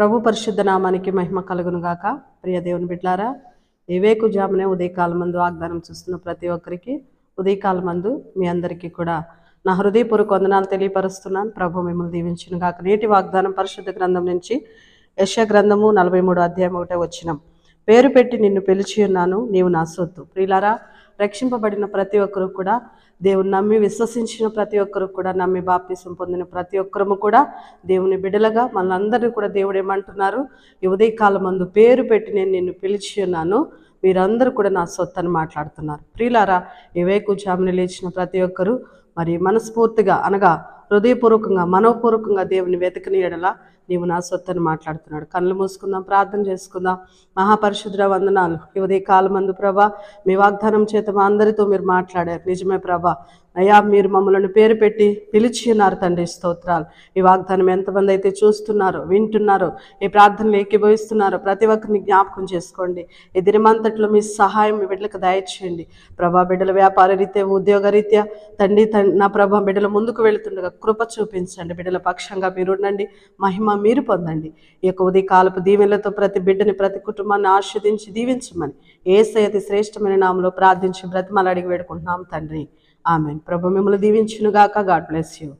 ప్రభు పరిశుద్ధ నామానికి మహిమ కలుగును గాక ప్రియ దేవుని బిడ్లారా వివేకు జామునే ఉదయకాలం మందు వాగ్దానం చూస్తున్న ప్రతి ఒక్కరికి ఉదయకాలం మందు మీ అందరికీ కూడా నా హృదయపూర్వక వందనాలు తెలియపరుస్తున్నాను. ప్రభు మిమ్మల్ని దీవించిన గాక నేటి వాగ్దానం పరిశుద్ధ గ్రంథం నుంచి యశ గ్రంథము నలభై మూడు అధ్యాయం ఒకటే వచ్చినాం. పేరు పెట్టి నిన్ను పిలిచి ఉన్నాను నీవు నా సొత్తు. ప్రియులారా రక్షింపబడిన ప్రతి ఒక్కరు కూడా దేవుని నమ్మి విశ్వసించిన ప్రతి ఒక్కరు కూడా నమ్మి బాప్తిసం పొందిన ప్రతి ఒక్కరము కూడా దేవుని బిడలగా మనందరినీ కూడా దేవుడు ఏమంటున్నారు? ఈ ఉదయకాలం మందు పేరు పెట్టి నేను నిన్ను పిలిచి ఉన్నాను. మీరందరూ కూడా నా సొత్తు అని మాట్లాడుతున్నారు. ప్రియులారా ఇవేకు కూర్చామని లేచిన ప్రతి ఒక్కరు మరి మనస్ఫూర్తిగా అనగా హృదయపూర్వకంగా మనోపూర్వకంగా దేవుని వెతకని ఎడల నీవు నా సొత్తని మాట్లాడుతున్నాడు. కళ్ళు మూసుకుందాం ప్రార్థన చేసుకుందాం. మహాపరిశుద్ర వందనాలు. ఉదయ కాలమందు ప్రభా మీ వాగ్దానం చేత మా అందరితో మీరు మాట్లాడారు. నిజమే ప్రభా. అయ్యా మీరు మమ్మల్ని పేరు పెట్టి పిలిచి ఉన్నారు తండ్రి స్తోత్రాలు. ఈ వాగ్దానం ఎంతమంది అయితే చూస్తున్నారో వింటున్నారో ఈ ప్రార్థనలు ఏకీభవిస్తున్నారో ప్రతి ఒక్కరిని జ్ఞాపకం చేసుకోండి. ఈ దినమంతట్లో మీ సహాయం మీ బిడ్డలకు దయచేయండి. ప్రభా బిడ్డల వ్యాపార రీత్యా ఉద్యోగ రీత్యా తండ్రి నా ప్రభా బిడ్డల ముందుకు వెళుతుండగా కృప చూపించండి. బిడ్డల పక్షంగా మీరు ఉండండి. మహిమ మీరు పొందండి. ఈ యొక్క ఉదయకాలపు దీవెనలతో ప్రతి బిడ్డని ప్రతి కుటుంబాన్ని ఆస్వాదించి దీవించమని ఏసై అతి శ్రేష్టమైన నామలో ప్రార్థించి బ్రతిమలు అడిగి వేడుకుంటున్నాం తండ్రి. ఆమె ప్రభు మిమ్మల్ని దీవించునుగాక. God bless you.